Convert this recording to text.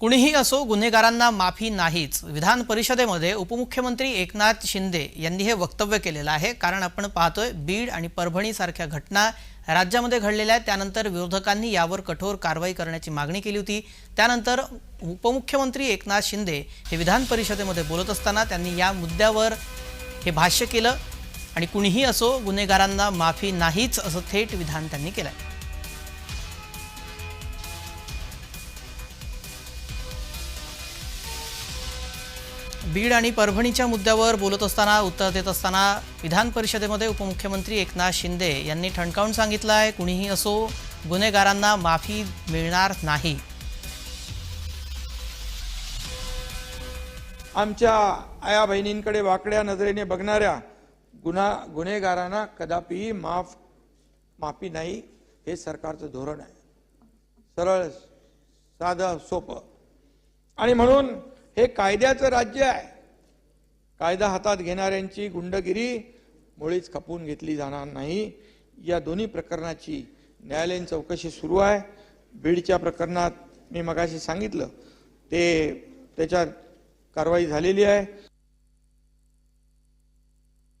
कुणीही असो गुन्हेगारांना माफी नाहीच. विधान परिषदेमध्ये उपमुख्यमंत्री एकनाथ शिंदे यांनी हे वक्तव्य केलेलं आहे. कारण आपण पाहतोय बीड आणि परभणीसारख्या घटना राज्यामध्ये घडलेल्या आहेत. त्यानंतर विरोधकांनी यावर कठोर कारवाई करण्याची मागणी केली होती. त्यानंतर उपमुख्यमंत्री एकनाथ शिंदे हे विधान परिषदेमध्ये बोलत असताना त्यांनी या मुद्द्यावर हे भाष्य केलं. आणि कुणीही असो गुन्हेगारांना माफी नाहीच असं थेट विधान त्यांनी केलं आहे बीड आणि परभणीच्या मुद्द्यावर बोलत असताना उत्तर देत असताना विधान परिषदेमध्ये उपमुख्यमंत्री एकनाथ शिंदे यांनी ठणकावून सांगितलं आहे कुणीही असो गुन्हेगारांना माफी मिळणार नाही. आमच्या आया बहिणींकडे वाकड्या नजरेने बघणाऱ्या गुन्हा गुन्हेगारांना कदापि माफ माफी नाही हे सरकारचं धोरण आहे. सरळ साधं सोपं. आणि म्हणून हे कायद्याचं राज्य आहे. कायदा हातात घेणाऱ्यांची गुंडगिरी मुळीच खपवून घेतली जाणार नाही. या दोन्ही प्रकरणाची न्यायालयीन चौकशी सुरू आहे. बीडच्या प्रकरणात मी मगाशी सांगितलं ते त्याच्यात कारवाई झालेली आहे.